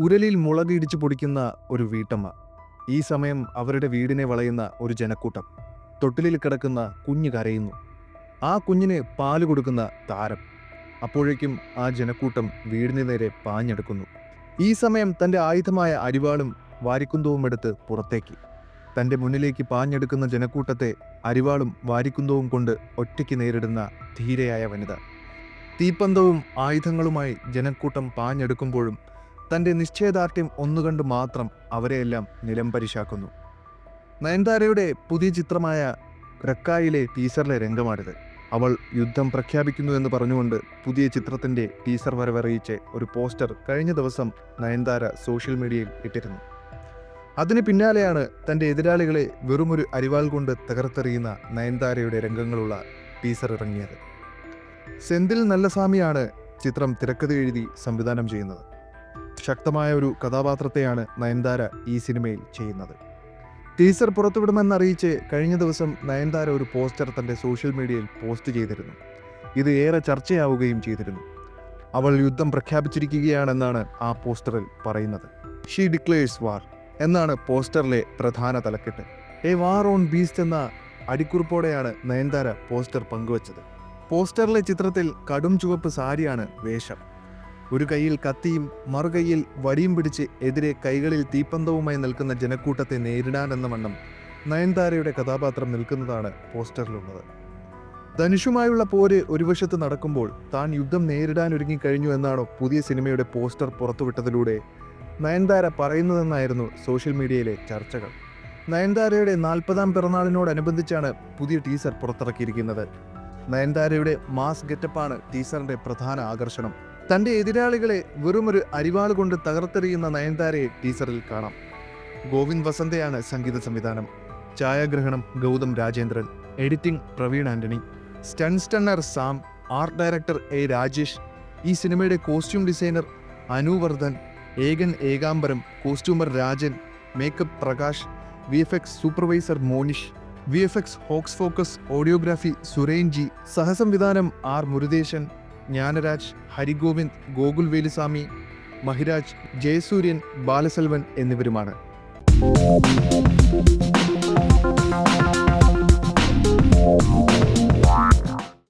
ഉരലിൽ മുളക് ഇടിച്ചു പൊടിക്കുന്ന ഒരു വീട്ടമ്മ. ഈ സമയം അവരുടെ വീടിനെ വളയുന്ന ഒരു ജനക്കൂട്ടം. തൊട്ടിലിൽ കിടക്കുന്ന കുഞ്ഞ് കരയുന്നു. ആ കുഞ്ഞിന് പാൽ കൊടുക്കുന്ന താരം. അപ്പോഴേക്കും ആ ജനക്കൂട്ടം വീടിന് നേരെ പാഞ്ഞെടുക്കുന്നു. ഈ സമയം തന്റെ ആയുധമായ അരിവാളും വാരിക്കുന്തവും എടുത്ത് പുറത്തേക്ക്. തന്റെ മുന്നിലേക്ക് പാഞ്ഞെടുക്കുന്ന ജനക്കൂട്ടത്തെ അരിവാളും വാരിക്കുന്തവും കൊണ്ട് ഒറ്റയ്ക്ക് നേരിടുന്ന ധീരയായ വനിത. തീപ്പന്തവും ആയുധങ്ങളുമായി ജനക്കൂട്ടം പാഞ്ഞെടുക്കുമ്പോഴും തന്റെ നിശ്ചയദാർഢ്യം ഒന്നുകണ്ട് മാത്രം അവരെയെല്ലാം നിലംപരിശാക്കുന്നു നയൻതാരയുടെ പുതിയ ചിത്രമായ റക്കായിലെ ടീസറിലെ രംഗമാണിത്. അവൾ യുദ്ധം പ്രഖ്യാപിക്കുന്നു എന്ന് പറഞ്ഞുകൊണ്ട് പുതിയ ചിത്രത്തിന്റെ ടീസർ വരവറിയിച്ച് ഒരു പോസ്റ്റർ കഴിഞ്ഞ ദിവസം നയൻതാര സോഷ്യൽ മീഡിയയിൽ ഇട്ടിരുന്നു. അതിന് പിന്നാലെയാണ് തന്റെ എതിരാളികളെ വെറുമൊരു അരിവാൾ കൊണ്ട് തകർത്തെറിയുന്ന നയൻതാരയുടെ രംഗങ്ങളുള്ള ടീസർ ഇറങ്ങിയത്. സെന്തിൽ നല്ലസ്വാമിയാണ് ചിത്രം തിരക്കഥ എഴുതി സംവിധാനം ചെയ്യുന്നത്. ശക്തമായ ഒരു കഥാപാത്രത്തെയാണ് നയൻതാര ഈ സിനിമയിൽ ചെയ്യുന്നത്. ടീസർ പുറത്തുവിടുമെന്നറിയിച്ച് കഴിഞ്ഞ ദിവസം നയൻതാര ഒരു പോസ്റ്റർ തന്റെ സോഷ്യൽ മീഡിയയിൽ പോസ്റ്റ് ചെയ്തിരുന്നു. ഇത് ഏറെ ചർച്ചയാവുകയും ചെയ്തിരുന്നു. അവൾ യുദ്ധം പ്രഖ്യാപിച്ചിരിക്കുകയാണെന്നാണ് ആ പോസ്റ്ററിൽ പറയുന്നത്. ഷീ ഡിക്ലെയേഴ്സ് വാർ എന്നാണ് പോസ്റ്ററിലെ പ്രധാന തലക്കെട്ട്. എ വാർ ഓൺ ബീസ്റ്റ് എന്ന അടിക്കുറിപ്പോടെയാണ് നയൻതാര പോസ്റ്റർ പങ്കുവച്ചത്. പോസ്റ്ററിലെ ചിത്രത്തിൽ കടും ചുവപ്പ് സാരിയാണ് വേഷം. ഒരു കൈയിൽ കത്തിയും മറുകൈയിൽ വടിയും പിടിച്ച് എതിരെ കൈകളിൽ തീപ്പന്തവുമായി നിൽക്കുന്ന ജനക്കൂട്ടത്തെ നേരിടാനെന്ന വണ്ണം നയൻതാരയുടെ കഥാപാത്രം നിൽക്കുന്നതാണ് പോസ്റ്ററിലുള്ളത്. ധനുഷുമായുള്ള പോര് ഒരു വശത്ത് നടക്കുമ്പോൾ താൻ യുദ്ധം നേരിടാൻ ഒരുങ്ങിക്കഴിഞ്ഞു എന്നാണ് പുതിയ സിനിമയുടെ പോസ്റ്റർ പുറത്തുവിട്ടതിലൂടെ നയൻതാര പറയുന്നതെന്നായിരുന്നു സോഷ്യൽ മീഡിയയിലെ ചർച്ചകൾ. നയൻതാരയുടെ നാൽപ്പതാം പിറന്നാളിനോടനുബന്ധിച്ചാണ് പുതിയ ടീസർ പുറത്തിറക്കിയിരിക്കുന്നത്. നയൻതാരയുടെ മാസ് ഗെറ്റപ്പാണ് ടീസറിന്റെ പ്രധാന ആകർഷണം. തന്റെ എതിരാളികളെ വെറുമൊരു അരിവാൾ കൊണ്ട് തകർത്തെറിയുന്ന നയൻതാരയെ ടീസറിൽ കാണാം. ഗോവിന്ദ് വസന്തയാണ് സംഗീത സംവിധാനം. ഛായാഗ്രഹണം Gautham Rajendran. Editing Praveen Antony. Stun stunner Sam art director A Rajesh. ഈ സിനിമയുടെ costume designer Anuvardhan Ekan Ekambaram costumer Rajan makeup Prakash V F X supervisor Monish V F X hocus focus audiography Suren G സഹസംവിധാനം R മുരുദേശൻ Gnanaraj Harigovind Gokul Veluswamy Mahiraj Jayasuryan Balaselvan എന്നിവരുമാണ്.